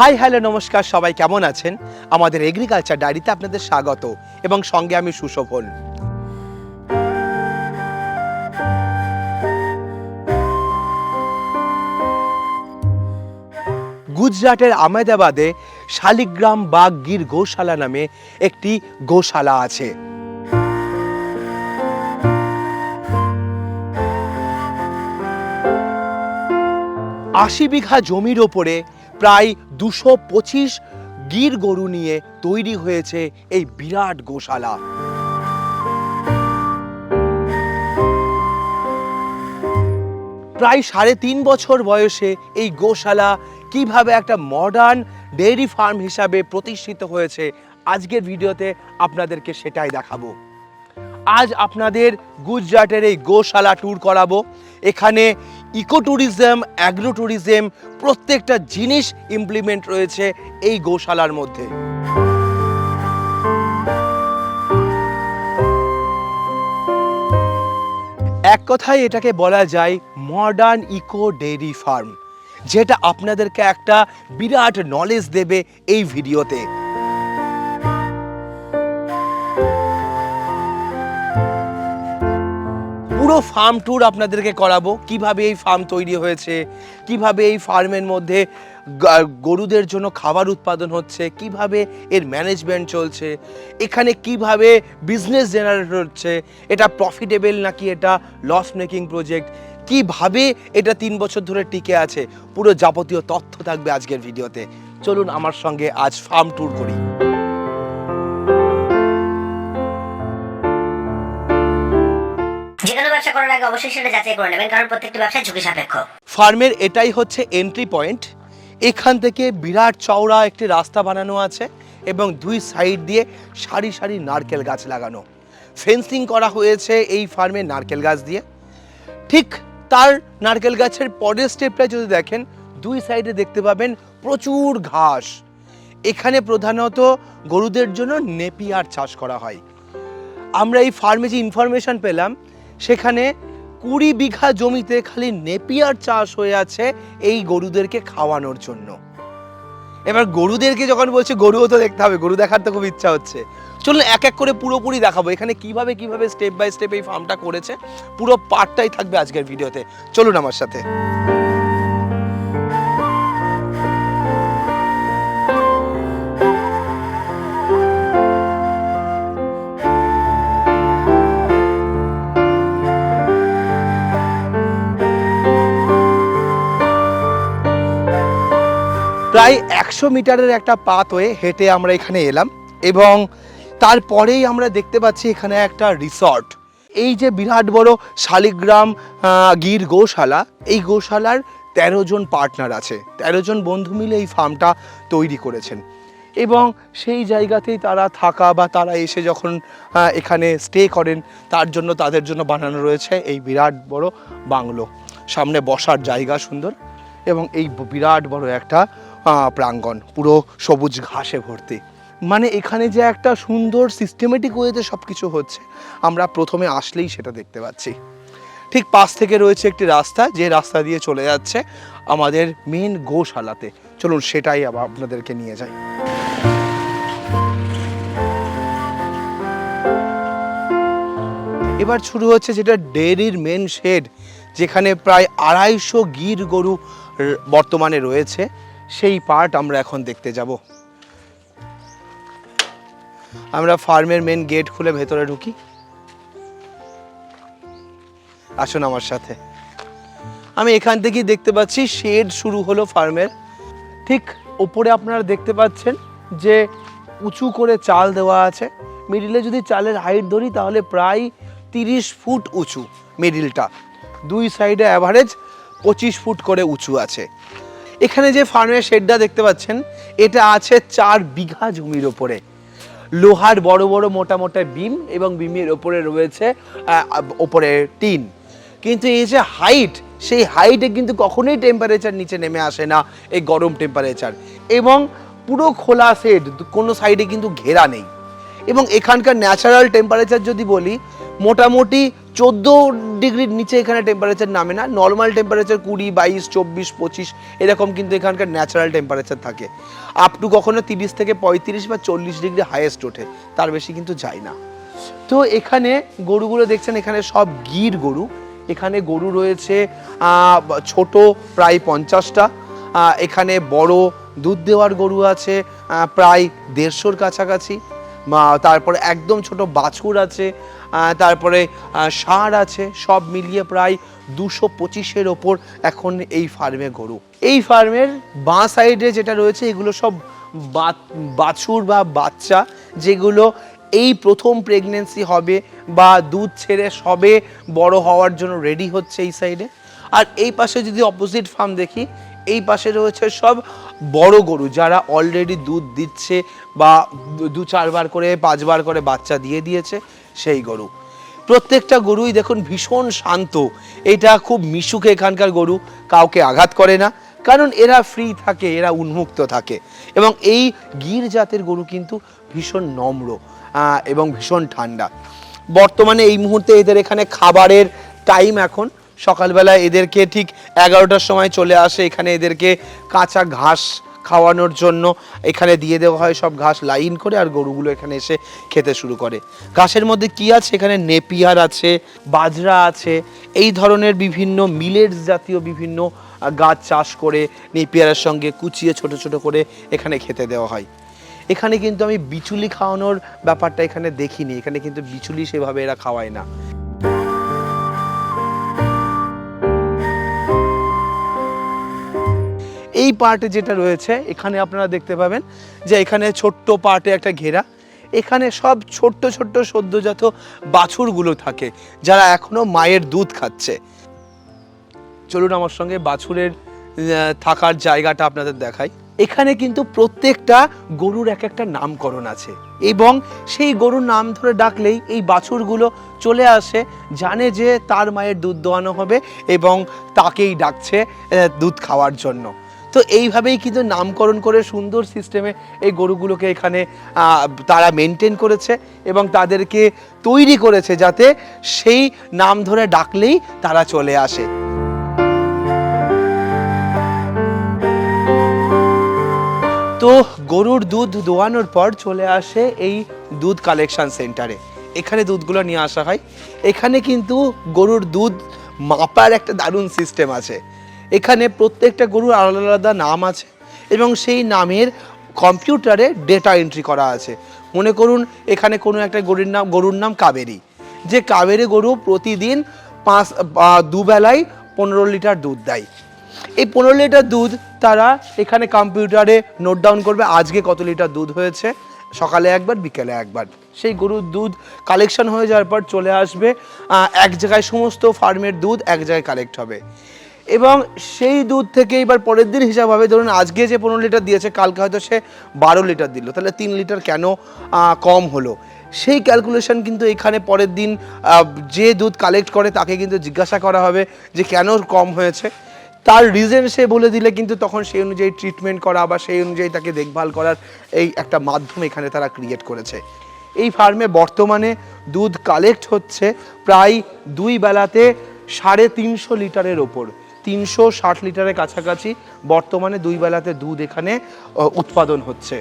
High, hello, নমস্কার, সবাই কেমন আছেন? আমাদের এগ্রিকালচার ডায়েরিতে আপনাদের স্বাগত, এবং সঙ্গে আমি সুশোভন। গুজরাটের আহমেদাবাদে শালিগ্রাম বাগ গির গোশালা নামে একটি গোশালা আছে। আশি বিঘা জমির ওপরে প্রায় দুশো পঁচিশ গির গরু নিয়ে তৈরি হয়েছে এই বিরাট গোশালা। প্রায় সাড়ে তিন বছর বয়সে এই গোশালা কীভাবে একটা মডার্ন ডেয়ারি ফার্ম হিসাবে প্রতিষ্ঠিত হয়েছে, আজকের ভিডিওতে আপনাদেরকে সেটাই দেখাবো। আজ আপনাদের গুজরাটের এই গোশালা ট্যুর করাবো। এখানে ইকো ট্যুরিজম অ্যাগ্রো ট্যুরিজম প্রত্যেকটা জিনিস ইমপ্লিমেন্ট রয়েছে এই গোশালার মধ্যে। এক কথায় এটাকে বলা যায় মডার্ন ইকো ডেইরি ফার্ম যেটা আপনাদেরকে একটা বিরাট নলেজ দেবে এই ভিডিওতে পুরো ফার্ম ট্যুর আপনাদেরকে করাবো? কীভাবে এই ফার্ম তৈরি হয়েছে? কীভাবে এই ফার্মের মধ্যে গরুদের জন্য খাবার উৎপাদন হচ্ছে? কীভাবে এর ম্যানেজমেন্ট চলছে? এখানে কীভাবে বিজনেস জেনারেট হচ্ছে? এটা প্রফিটেবল নাকি এটা লস মেকিং প্রজেক্ট কীভাবে এটা তিন বছর ধরে টিকে আছে? পুরো যাবতীয় তথ্য থাকবে আজকের ভিডিওতে চলুন আমার সঙ্গে আজ ফার্ম ট্যুর করি। ব্যবসা করার আগে অবশ্যই সেটা যাচাই করে নেবেন, কারণ প্রত্যেকটি ব্যবসা ঝুঁকি সাপেক্ষ। ফার্মের এটাই হচ্ছে এন্ট্রি পয়েন্ট এখান থেকে বিরাট চওড়া একটি রাস্তা বানানো আছে এবং দুই সাইড দিয়ে সারি সারি নারকেল গাছ লাগানো। ফেন্সিং করা হয়েছে এই ফার্মে নারকেল গাছ দিয়ে। ঠিক তার নারকেল গাছের পরের স্টেপটা যদি দেখেন, দুই সাইডে দেখতে পাবেন প্রচুর ঘাস। এখানে প্রধানত গরুদের জন্য নেপিয়ার চাষ করা হয়। আমরা এই ফার্মে যে ইনফরমেশন পেলাম সেখানে কুড়ি বিঘা জমিতে খালি নেপিয়ার চাষ হয়ে আছে এই গরুদেরকে খাওয়ানোর জন্য। এবার গরুদেরকে যখন বলছে, গরুও তো দেখতে হবে, গরু দেখার তো খুব ইচ্ছা হচ্ছে। চলুন এক এক করে পুরোপুরি দেখাবো। এখানে কীভাবে কীভাবে স্টেপ বাই স্টেপ এই ফার্মটা করেছে, পুরো পার্টটাই থাকবে আজকের ভিডিওতে চলুন আমার সাথে। প্রায় একশো মিটারের একটা পাথ হয়ে হেঁটে আমরা এখানে এলাম এবং তারপরেই আমরা দেখতে পাচ্ছি এখানে একটা রিসর্ট। এই যে বিরাট বড় শালিগ্রাম গির গোশালা, এই গোশালার তেরো জন পার্টনার আছে। তেরো জন বন্ধু মিলে এই ফার্মটা তৈরি করেছেন। এবং সেই জায়গাতেই তারা থাকা বা তারা এসে যখন এখানে স্টে করেন, তার জন্য তাদের জন্য বানানো রয়েছে এই বিরাট বড় বাংলো। সামনে বসার জায়গা সুন্দর এবং এই বিরাট বড় একটা প্রাঙ্গণ, পুরো সবুজ ঘাসে ভর্তি। মানে এখানে যে একটা সুন্দর সিস্টেমেটিক ওয়েতে সব কিছু হচ্ছে, আমরা প্রথমে আসলেই সেটা দেখতে পাচ্ছি। ঠিক পাশ থেকে রয়েছে একটি রাস্তা, যে রাস্তা দিয়ে চলে যাচ্ছে আমাদের মেন গোশালাতে। চলুন সেটাই আবার আপনাদেরকে নিয়ে যাই। এবার শুরু হচ্ছে যেটা ডেয়ারির মেন শেড যেখানে প্রায় আড়াইশো গির গরু বর্তমানে রয়েছে। সেই পার্ট আমরা এখন দেখতে যাব। আমরা ফার্মের মেন গেট খুলে ভেতরে ঢুকি। আসুন আমার সাথে। আমি এখান থেকেই দেখতে পাচ্ছি শেড শুরু হলো ফার্মের। ঠিক ওপরে আপনারা দেখতে পাচ্ছেন যে উঁচু করে চাল দেওয়া আছে। মিডিলে যদি চালের হাইট ধরি, তাহলে প্রায় তিরিশ ফুট উঁচু মিডিলটা দুই সাইডে অ্যাভারেজ পঁচিশ ফুট করে উঁচু আছে। এখানে যে ফার্মের শেডটা দেখতে পাচ্ছেন, এটা আছে চার বিঘা জমির ওপরে। লোহার বড় বড় মোটা মোটা বিম এবং বিমের ওপরে রয়েছে ওপরে টিন। কিন্তু এই যে হাইট সেই হাইটে কিন্তু কখনোই টেম্পারেচার নিচে নেমে আসে না, এই গরম টেম্পারেচার এবং পুরো খোলা সেট কোনো সাইডে কিন্তু ঘেরা নেই। এবং এখানকার ন্যাচারাল টেম্পারেচার যদি বলি, মোটামুটি চোদ্দ ডিগ্রির নিচে এখানে টেম্পারেচার নামে না। নর্মাল টেম্পারেচার কুড়ি, বাইশ, চব্বিশ, পঁচিশ, এরকম কিন্তু এখানকার ন্যাচারাল টেম্পারেচার থাকে। আপ টু কখনো তিরিশ থেকে পঁয়ত্রিশ বা চল্লিশ ডিগ্রি হাইয়েস্ট ওঠে। তার বেশি কিন্তু যায় না। তো এখানে গরুগুলো দেখছেন, এখানে সব গির গরু। এখানে গরু রয়েছে ছোট প্রায় পঞ্চাশটা। এখানে বড় দুধ দেওয়ার গরু আছে প্রায় দেড়শোর কাছাকাছি। তারপরে একদম ছোট বাছুর আছে। তারপরে ষাঁড় আছে, সব মিলিয়ে প্রায় দুশো পঁচিশের ওপর এখন এই ফার্মে গরু। এই ফার্মের বাঁ সাইডে যেটা রয়েছে, এগুলো সব বাছুর বা বাচ্চা, যেগুলো এই প্রথম প্রেগনেন্সি হবে বা দুধ ছেড়ে সবে বড় হওয়ার জন্য রেডি হচ্ছে এই সাইডে আর এই পাশে যদি অপোজিট ফার্ম দেখি, এই পাশে রয়েছে সব বড় গরু, যারা অলরেডি দুধ দিচ্ছে বা দু চারবার করে, পাঁচবার করে বাচ্চা দিয়ে দিয়েছে। সেই গরু। প্রত্যেকটা গরুই দেখুন ভীষণ শান্ত। এটা খুব মিশুকে এখানকার গরু, কাউকে আঘাত করে না, কারণ এরা ফ্রি থাকে, এরা উন্মুক্ত থাকে। এবং এই গির জাতের গরু কিন্তু ভীষণ নম্র এবং ভীষণ ঠান্ডা। বর্তমানে এই মুহূর্তে এদের এখানে খাবারের টাইম এখন। সকালবেলা এদেরকে ঠিক এগারোটার সময় চলে আসে, এখানে এদেরকে কাঁচা ঘাস খাওয়ানোর জন্য এখানে দিয়ে দেওয়া হয় সব ঘাস লাইন করে আর গরুগুলো এখানে এসে খেতে শুরু করে। ঘাসের মধ্যে কি আছে? এখানে নেপিয়ার আছে, বাজরা আছে, এই ধরনের বিভিন্ন মিলেটস জাতীয় বিভিন্ন গাছ চাষ করে নেপিয়ারের সঙ্গে কুচিয়ে ছোট ছোট করে এখানে খেতে দেওয়া হয়। এখানে কিন্তু আমি বিচুলি খাওয়ানোর ব্যাপারটা এখানে দেখিনি। এখানে কিন্তু বিচুলি সেভাবে এরা খাওয়ায় না। এই পার্টে যেটা রয়েছে, এখানে আপনারা দেখতে পাবেন যে এখানে ছোট্ট পার্টে একটা ঘেরা। এখানে সব ছোট্ট ছোট্ট সদ্যজাত বাছুরগুলো থাকে, যারা এখনও মায়ের দুধ খাচ্ছে। চলুন আমার সঙ্গে বাছুরের থাকার জায়গাটা আপনাদের দেখাই। এখানে কিন্তু প্রত্যেকটা গরুর এক একটা নামকরণ আছে এবং সেই গরুর নাম ধরে ডাকলেই এই বাছুরগুলো চলে আসে, জানে যে তার মায়ের দুধ দোয়ানো হবে এবং তাকেই ডাকছে দুধ খাওয়ার জন্য। তো এইভাবেই কিন্তু নামকরণ করে সুন্দর সিস্টেমে এই গরুগুলোকে এখানে তারা মেনটেন করেছে এবং তাদেরকে তৈরি করেছে যাতে সেই নাম ধরে ডাকলেই তারা চলে আসে। তো গরুর দুধ দোয়ানোর পর চলে আসে এই দুধ কালেকশন সেন্টারে এখানে দুধগুলো নিয়ে আসা হয়। এখানে কিন্তু গরুর দুধ মাপার একটা দারুণ সিস্টেম আছে। এখানে প্রত্যেকটা গরুর আলাদা আলাদা নাম আছে এবং সেই নামের কম্পিউটারে ডেটা এন্ট্রি করা আছে। মনে করুন, এখানে কোনো একটা গরুর নাম গরুর নাম কাবেরী। যে কাবেরী গরু প্রতিদিন পাঁচ দুবেলায় পনেরো লিটার দুধ দেয়। এই পনেরো লিটার দুধ তারা এখানে কম্পিউটারে নোট ডাউন করবে, আজকে কত লিটার দুধ হয়েছে, সকালে একবার, বিকেলে একবার। সেই গরুর দুধ কালেকশন হয়ে যাওয়ার পর চলে আসবে এক জায়গায় সমস্ত ফার্মের দুধ এক জায়গায় কালেক্ট হবে। এবং সেই দুধ থেকে এবার পরের দিন হিসাব হবে। ধরুন আজকে যে পনেরো লিটার দিয়েছে, কালকে হয়তো সে বারো লিটার দিল। তাহলে তিন লিটার কেন কম হলো? সেই ক্যালকুলেশন কিন্তু এখানে পরের দিন যে দুধ কালেক্ট করে তাকে কিন্তু জিজ্ঞাসা করা হবে যে কেন কম হয়েছে। তার রিজন সে বলে দিলে কিন্তু তখন সেই অনুযায়ী ট্রিটমেন্ট করা বা সেই অনুযায়ী তাকে দেখভাল করার এই একটা মাধ্যম এখানে তারা ক্রিয়েট করেছে। এই ফার্মে বর্তমানে দুধ কালেক্ট হচ্ছে প্রায় দুই বেলাতে সাড়ে তিনশো লিটারের ওপর। তিনশো ষাট লিটারের কাছাকাছি বর্তমানে দুই বেলাতে দুধ এখানে উৎপাদন হচ্ছে।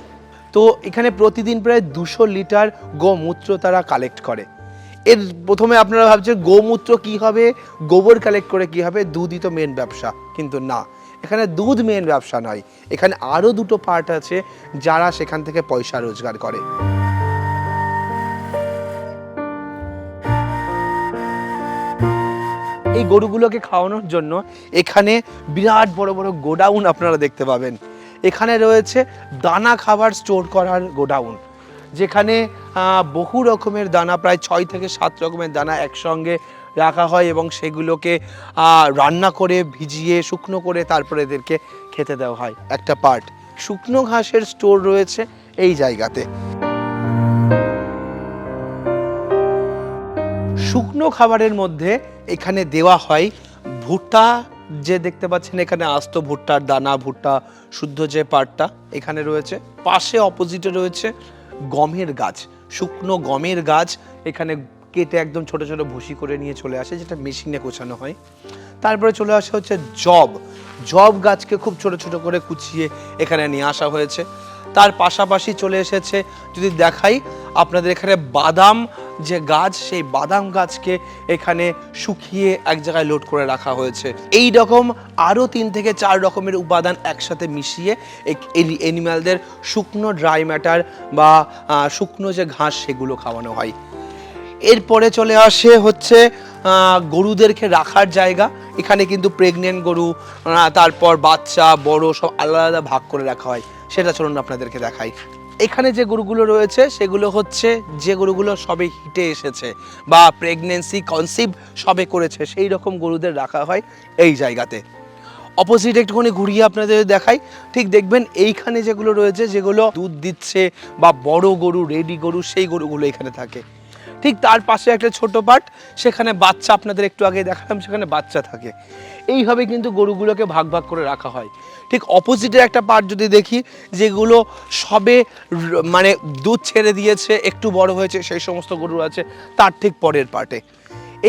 তো এখানে প্রতিদিন প্রায় দুশো লিটার গোমূত্র তারা কালেক্ট করে। এর প্রথমে আপনারা ভাবছেন, গোমূত্র কি হবে? গোবর কালেক্ট করে কি হবে? দুধই তো মেন ব্যবসা। কিন্তু না, এখানে দুধ মেন ব্যবসা নয়। এখানে আরও দুটো পার্ট আছে যারা সেখান থেকে পয়সা রোজগার করে। এই গরুগুলোকে খাওয়ানোর জন্য এখানে বিরাট বড় বড় গোডাউন আপনারা দেখতে পাবেন। এখানে রয়েছে দানা খাবার স্টোর করার গোডাউন, যেখানে বহু রকমের দানা, প্রায় ছয় থেকে সাত রকমের দানা একসঙ্গে রাখা হয় এবং সেগুলোকে রান্না করে ভিজিয়ে, শুকনো করে তারপরে এদেরকে খেতে দেওয়া হয়। একটা পার্ট, শুকনো ঘাসের স্টোর রয়েছে এই জায়গাতে। শুকনো খাবারের মধ্যে এখানে দেওয়া হয় ভুট্টা, যে দেখতে পাচ্ছেন এখানে আস্ত ভুট্টার দানা ভুট্টা, শুদ্ধ যে পার্টটা এখানে রয়েছে। পাশে অপোজিটে রয়েছে গমের গাছ, শুকনো গমের গাছ এখানে কেটে একদম ছোট ছোট ভুসি করে নিয়ে চলে আসে, যেটা মেশিনে কোচানো হয়। তারপরে চলে আসে হচ্ছে জব। জব গাছকে খুব ছোট ছোট করে কুচিয়ে এখানে নিয়ে আসা হয়েছে। তার পাশাপাশি চলে এসেছে, যদি দেখাই, আপনাদের এখানে বাদাম যে গাছ, সেই বাদাম গাছকে এখানে শুকিয়ে এক জায়গায় লোড করে রাখা হয়েছে। এই রকম আরও তিন থেকে চার রকমের উপাদান একসাথে মিশিয়ে এনিম্যালদের শুকনো ড্রাই ম্যাটার বা শুকনো যে ঘাস সেগুলো খাওয়ানো হয়। এরপরে চলে আসে হচ্ছে গরুদেরকে রাখার জায়গা। এখানে কিন্তু প্রেগনেন্ট গরু তারপর বাচ্চা, বড় সব আলাদা আলাদা ভাগ করে রাখা হয়। সেটা চলুন আপনাদেরকে দেখাই। এখানে যে গরুগুলো রয়েছে, সেগুলো হচ্ছে, যে গরুগুলো সবে হিটে এসেছে বা প্রেগনেন্সি কনসিভ সবে করেছে, সেই রকম গরুদের রাখা হয় এই জায়গাতে। অপোজিট একটুখানি ঘুরিয়ে আপনাদের দেখাই। ঠিক দেখবেন এইখানে যেগুলো রয়েছে, যেগুলো দুধ দিচ্ছে বা বড় গরু রেডি গরু, সেই গরুগুলো এখানে থাকে। ঠিক তার পাশে একটা ছোট পার্ট সেখানে বাচ্চা আপনাদের একটু আগে দেখালাম, সেখানে বাচ্চা থাকে। এইভাবে কিন্তু গরুগুলোকে ভাগ ভাগ করে রাখা হয়। ঠিক অপোজিটের একটা পার্ট যদি দেখি, যেগুলো সবে মানে দুধ ছেড়ে দিয়েছে, একটু বড় হয়েছে, সেই সমস্ত গরু আছে, তার ঠিক পরের পার্টে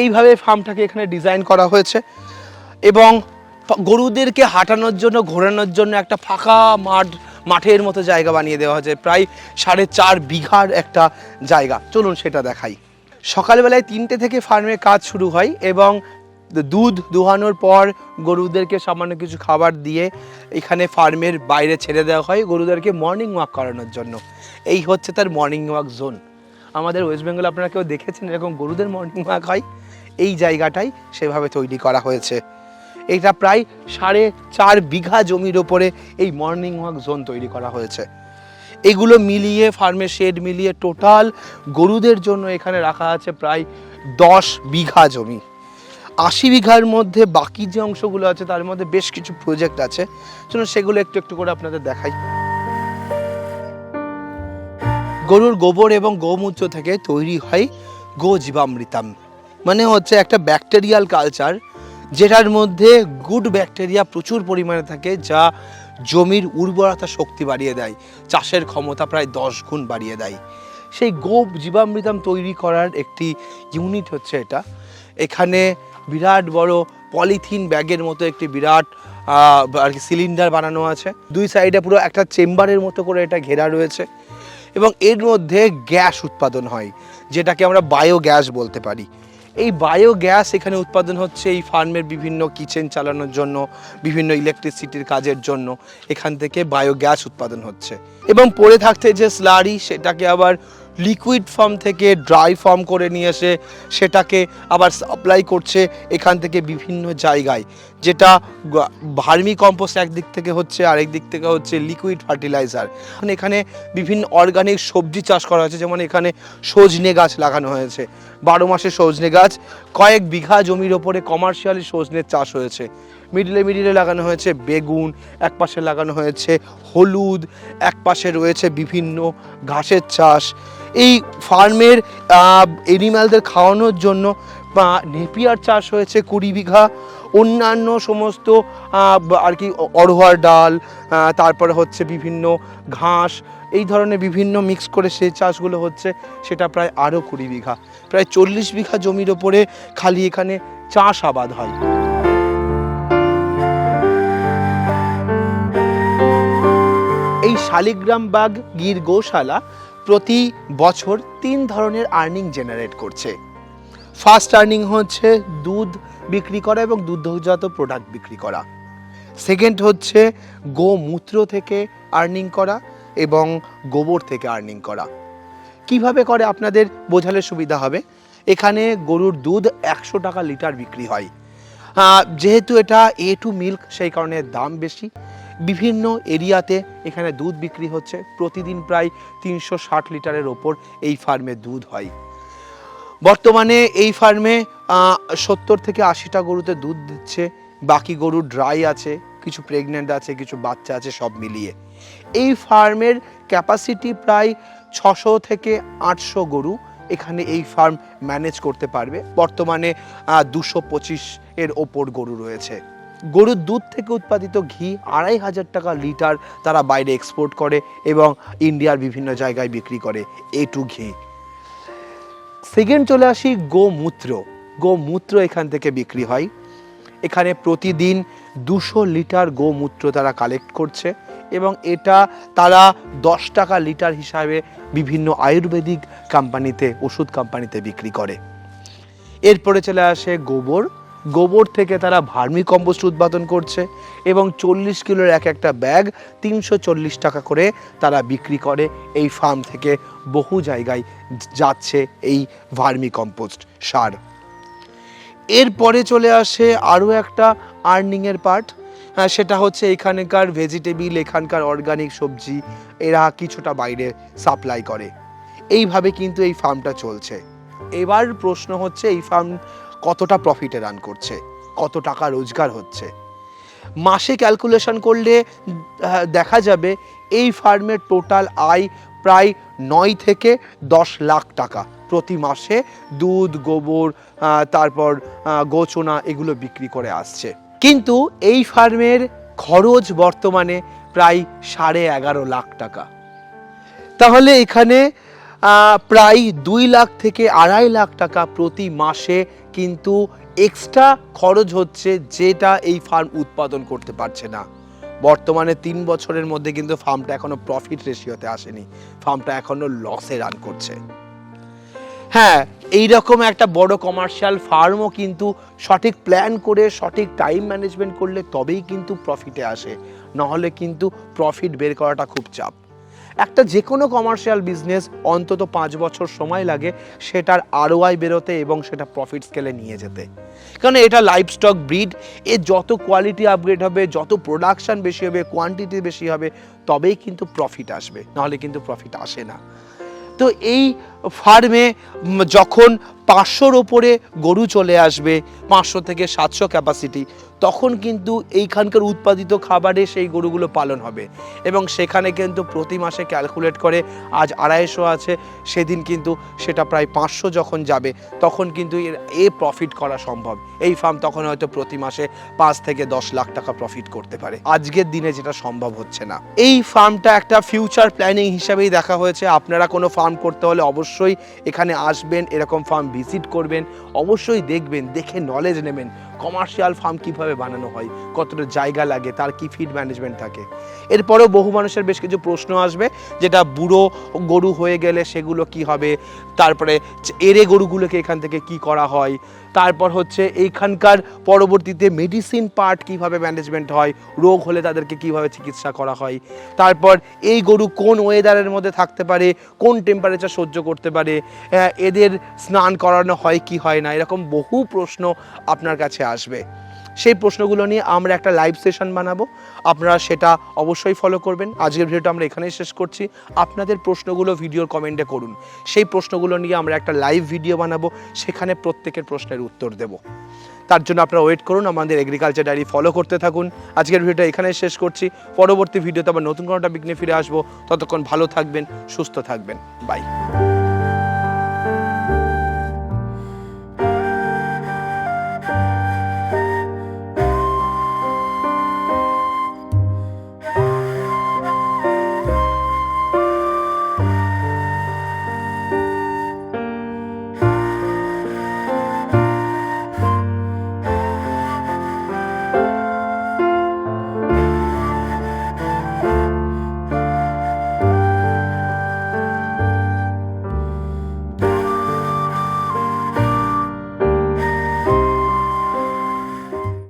এইভাবে ফার্মটাকে এখানে ডিজাইন করা হয়েছে এবং গরুদেরকে হাঁটানোর জন্য, ঘোরানোর জন্য একটা ফাঁকা মাঠ মাঠের মতো জায়গা বানিয়ে দেওয়া হয়েছে। প্রায় সাড়ে চার বিঘার একটা জায়গা। চলুন সেটা দেখাই। সকালবেলায় তিনটে থেকে ফার্মে কাজ শুরু হয় এবং দুধ দুহানোর পর গরুদেরকে সামান্য কিছু খাবার দিয়ে এখানে ফার্মের বাইরে ছেড়ে দেওয়া হয় গরুদেরকে মর্নিং ওয়াক করানোর জন্য। এই হচ্ছে তার মর্নিং ওয়াক জোন আমাদের ওয়েস্ট বেঙ্গল আপনারা কেউ দেখেছেন এরকম গরুদের মর্নিং ওয়াক হয়? এই জায়গাটাই সেভাবে তৈরি করা হয়েছে। এটা প্রায় সাড়ে চার বিঘা জমির ওপরে এই মর্নিং ওয়াক জোন তৈরি করা হয়েছে। এগুলো মিলিয়ে ফার্মের শেড মিলিয়ে টোটাল গরুদের জন্য এখানে রাখা আছে প্রায় দশ বিঘা জমি। আশি বিঘার মধ্যে বাকি যে অংশগুলো আছে, তার মধ্যে বেশ কিছু প্রজেক্ট আছে। চলুন সেগুলো একটু একটু করে আপনাদের দেখাই। গরুর গোবর এবং গোমূত্র থেকে তৈরি হয় গো জীবামৃতাম মানে হচ্ছে একটা ব্যাকটেরিয়াল কালচার যেটার মধ্যে গুড ব্যাকটেরিয়া প্রচুর পরিমাণে থাকে যা জমির উর্বরতা শক্তি বাড়িয়ে দেয়, চাষের ক্ষমতা প্রায় দশ গুণ বাড়িয়ে দেয়। সেই গোপ জীবামৃতাম তৈরি করার একটি ইউনিট হচ্ছে এটা। এখানে বিরাট বড় পলিথিন ব্যাগের মতো একটি বিরাট আর কি সিলিন্ডার বানানো আছে। দুই সাইডে পুরো একটা চেম্বারের মতো করে এটা ঘেরা রয়েছে এবং এর মধ্যে গ্যাস উৎপাদন হয়, যেটাকে আমরা বায়ো গ্যাস বলতে পারি। এই বায়োগ্যাস এখানে উৎপাদন হচ্ছে এই ফার্মের বিভিন্ন কিচেন চালানোর জন্য, বিভিন্ন ইলেকট্রিসিটির কাজের জন্য। এখান থেকে বায়োগ্যাস উৎপাদন হচ্ছে। এবং পড়ে থাকতে যে স্লারি সেটাকে আবার লিকুইড ফর্ম থেকে ড্রাই ফর্ম করে নিয়ে এসে সেটাকে আবার সাপ্লাই করছে এখান থেকে বিভিন্ন জায়গায়, যেটা ভার্মি কম্পোস্ট একদিক থেকে হচ্ছে, আরেক দিক থেকে হচ্ছে লিকুইড ফার্টিলাইজার এখানে বিভিন্ন অর্গানিক সবজি চাষ করা হয়েছে, যেমন এখানে সজনে গাছ লাগানো হয়েছে। বারো মাসে সজনে গাছ, কয়েক বিঘা জমির ওপরে কমার্শিয়ালি সজনের চাষ হয়েছে। মিডিলে মিডিলে লাগানো হয়েছে বেগুন, এক পাশে লাগানো হয়েছে হলুদ, এক পাশে রয়েছে বিভিন্ন ঘাসের চাষ। এই ফার্মের এনিম্যালদের খাওয়ানোর জন্য নেপিয়ার চাষ হয়েছে কুড়ি বিঘা। অন্যান্য সমস্ত আর কি অ- ডাল তারপরে হচ্ছে বিভিন্ন ঘাস, এই ধরনের বিভিন্ন মিক্স করে সেই চাষগুলো হচ্ছে, সেটা প্রায় আরও কুড়ি বিঘা। প্রায় চল্লিশ বিঘা জমির ওপরে খালি এখানে চাষ আবাদ হয়। এই শালিগ্রাম বাগ গির গোশালা প্রতি বছর তিন ধরনের আর্নিং জেনারেট করছে। ফার্স্ট আর্নিং হচ্ছে দুধ বিক্রি করা এবং দুগ্ধজাত প্রোডাক্ট বিক্রি করা। সেকেন্ড হচ্ছে গোমূত্র থেকে আর্নিং করা এবং গোবর থেকে আর্নিং করা। কীভাবে করে আপনাদের বোঝালে সুবিধা হবে? এখানে গরুর দুধ একশো টাকা লিটার বিক্রি হয়। যেহেতু এটা এ টু মিল্ক সেই কারণে দাম বেশি। বিভিন্ন এরিয়াতে এখানে দুধ বিক্রি হচ্ছে। প্রতিদিন প্রায় তিনশো ষাট লিটারের ওপর এই ফার্মে দুধ হয়। বর্তমানে এই ফার্মে সত্তর থেকে আশিটা গরুতে দুধ দিচ্ছে। বাকি গরু ড্রাই আছে, কিছু প্রেগনেন্ট আছে, কিছু বাচ্চা আছে, সব মিলিয়ে। এই ফার্মের ক্যাপাসিটি প্রায় ছশো থেকে আটশো গরু এখানে এই ফার্ম ম্যানেজ করতে পারবে। বর্তমানে দুশো পঁচিশ এর ওপর গরু রয়েছে। গরুর দুধ থেকে উৎপাদিত ঘি আড়াই হাজার টাকা লিটার তারা বাইরে এক্সপোর্ট করে এবং ইন্ডিয়ার বিভিন্ন জায়গায় বিক্রি করে এ টু ঘি সেকেন্ড চলে আসি গোমূত্র। গোমূত্র এখান থেকে বিক্রি হয়। এখানে প্রতিদিন দুশো লিটার গোমূত্র তারা কালেক্ট করছে এবং এটা তারা দশ টাকা লিটার হিসাবে বিভিন্ন আয়ুর্বেদিক কোম্পানিতে ওষুধ কোম্পানিতে বিক্রি করে। এরপরে চলে আসে গোবর। গোবর থেকে তারা ভার্মি কম্পোস্ট উৎপাদন করছে এবং চল্লিশ কিলোর এক একটা ব্যাগ তিনশো চল্লিশ টাকা করে তারা বিক্রি করে এই ফার্ম থেকে। বহু জায়গায় যাচ্ছে এই ভার্মি কম্পোস্ট সার। এরপরে চলে আসে আরও একটা আর্নিংয়ের পার্ট। হ্যাঁ সেটা হচ্ছে এখানকার ভেজিটেবিল, এখানকার অর্গানিক সবজি, এরা কিছুটা বাইরে সাপ্লাই করে। এইভাবে কিন্তু এই ফার্মটা চলছে। এবার প্রশ্ন হচ্ছে এই ফার্ম কতটা প্রফিটে রান করছে, কত টাকা রোজগার হচ্ছে। মাসে ক্যালকুলেশন করলে দেখা যাবে এই ফার্মের টোটাল আয় প্রায় নয় থেকে দশ লাখ টাকা। প্রতি মাসে দুধ, গোবর তারপর গোচনা এগুলো বিক্রি করে আসছে। কিন্তু এই ফার্মের খরচ বর্তমানে প্রায় সাড়ে এগারো লাখ টাকা। তাহলে এখানে প্রায় দুই লাখ থেকে আড়াই লাখ টাকা প্রতি মাসে কিন্তু এক্সট্রা খরচ হচ্ছে যেটা এই ফার্ম উৎপাদন করতে পারছে না। বর্তমানে তিন বছরের মধ্যে কিন্তু ফার্মটা এখনও প্রফিট রেশিওতে আসেনি। ফার্মটা এখনও লসে রান করছে। হ্যাঁ এই রকম একটা বড় কমার্শিয়াল ফার্মও কিন্তু সঠিক প্ল্যান করে, সঠিক টাইম ম্যানেজমেন্ট করলে তবেই কিন্তু প্রফিটে আসে। নাহলে কিন্তু প্রফিট বের করাটা খুব চাপ। একটা যে কোনো কমার্শিয়াল বিজনেস অন্তত পাঁচ বছর সময় লাগে সেটার আরওআই বেরোতে এবং সেটা প্রফিট স্কেলে নিয়ে যেতে। কারণ এটা লাইভ স্টক ব্রিড এ যত কোয়ালিটি আপগ্রেড হবে, যত প্রোডাকশান বেশি হবে কোয়ান্টিটি বেশি হবে, তবেই কিন্তু প্রফিট আসবে। নাহলে কিন্তু প্রফিট আসে না। তো এই ফার্মে যখন পাঁচশোর ওপরে গরু চলে আসবে, পাঁচশো থেকে সাতশো ক্যাপাসিটি তখন কিন্তু এইখানকার উৎপাদিত খাবারে সেই গরুগুলো পালন হবে। এবং সেখানে কিন্তু প্রতি মাসে ক্যালকুলেট করে, আজ আড়াইশো আছে, সেদিন কিন্তু সেটা প্রায় পাঁচশো যখন যাবে, তখন কিন্তু এর, এ প্রফিট করা সম্ভব। এই ফার্ম তখন হয়তো প্রতি মাসে পাঁচ থেকে দশ লাখ টাকা প্রফিট করতে পারে। আজকের দিনে যেটা সম্ভব হচ্ছে না। এই ফার্মটা একটা ফিউচার প্ল্যানিং হিসাবেই দেখা হয়েছে। আপনারা কোনো ফার্ম করতে হলে অবশ্যই এখানে আসবেন এরকম ফার্ম ভিজিট করবেন অবশ্যই দেখবেন দেখে নলেজ নেবেন। কমার্শিয়াল ফার্ম কীভাবে বানানো হয়, কতটা জায়গা লাগে, তার কি ফিড ম্যানেজমেন্ট থাকে? এরপরেও বহু মানুষের বেশ কিছু প্রশ্ন আসবে, যেটা বুড়ো গরু হয়ে গেলে সেগুলো কি হবে, তারপরে এরে গরুগুলোকে এখান থেকে কি করা হয়, তারপর হচ্ছে এইখানকার পরবর্তীতে মেডিসিন পার্ট কীভাবে ম্যানেজমেন্ট হয়, রোগ হলে তাদেরকে কীভাবে চিকিৎসা করা হয়, তারপর এই গরু কোন ওয়েদারের মধ্যে থাকতে পারে, কোন টেম্পারেচার সহ্য করতে পারে এদের স্নান করানো হয় কি হয় না, এরকম বহু প্রশ্ন আপনার কাছে আসবে। সেই প্রশ্নগুলো নিয়ে আমরা একটা লাইভ সেশন বানাবো। আপনারা সেটা অবশ্যই ফলো করবেন। আজকের ভিডিওটা আমরা এখানেই শেষ করছি। আপনাদের প্রশ্নগুলো ভিডিওর কমেন্টে করুন। সেই প্রশ্নগুলো নিয়ে আমরা একটা লাইভ ভিডিও বানাবো। সেখানে প্রত্যেকের প্রশ্নের উত্তর দেব। তার জন্য আপনারা ওয়েট করুন। আমাদের এগ্রিকালচার ডায়েরি ফলো করতে থাকুন। আজকের ভিডিওটা এখানেই শেষ করছি। পরবর্তী ভিডিওতে আবার নতুন কোনো টপিক নিয়ে ফিরে আসব। ততক্ষণ ভালো থাকবেন, সুস্থ থাকবেন। বাই